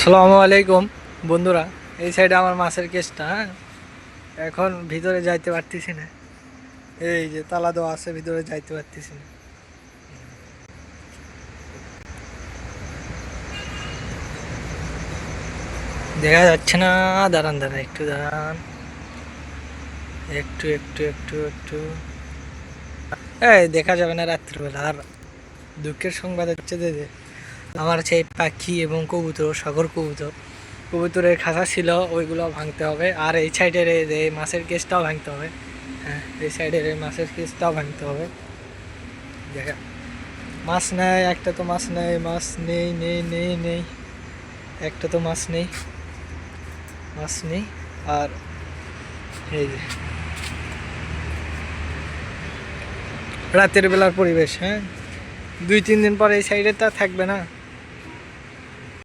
সালামু আলাইকুম, বন্ধুরা। এই সাইডে আমার মাছের কেসটা হ্যাঁ? এখন ভিতরে যাইতে পারতেছি না। এই যে তালা দেওয়া আছে, ভিতরে যাইতে পারতেছি না। দেখা যাচ্ছে না, দাঁড়ান দাঁড়ান, একটু দাঁড়ান। একটু একটু একটু একটু। এই, দেখা যাবে না রাত্রিবেলা। আর দুঃখের সংবাদ হচ্ছে যে আমার সেই পাখি এবং কবুতর, সাগর কবুতর। কবুতরের খাঁচা ছিল, ওইগুলো ভাঙতে হবে। আর এই সাইডের এই যে মাছের কেসটাও ভাঙতে হবে। হ্যাঁ এই সাইডের এই মাছের কেসটাও ভাঙতে হবে। দেখা। মাছ নেই, একটা তো মাছ নেই মাছ নেই নেই নেই নেই। একটা তো মাছ নেই মাছ নেই। আর এই যে। রাতের বেলার পরিবেশ হ্যাঁ। দুই, তিন দিন পর এই সাইডে তা থাকবে না।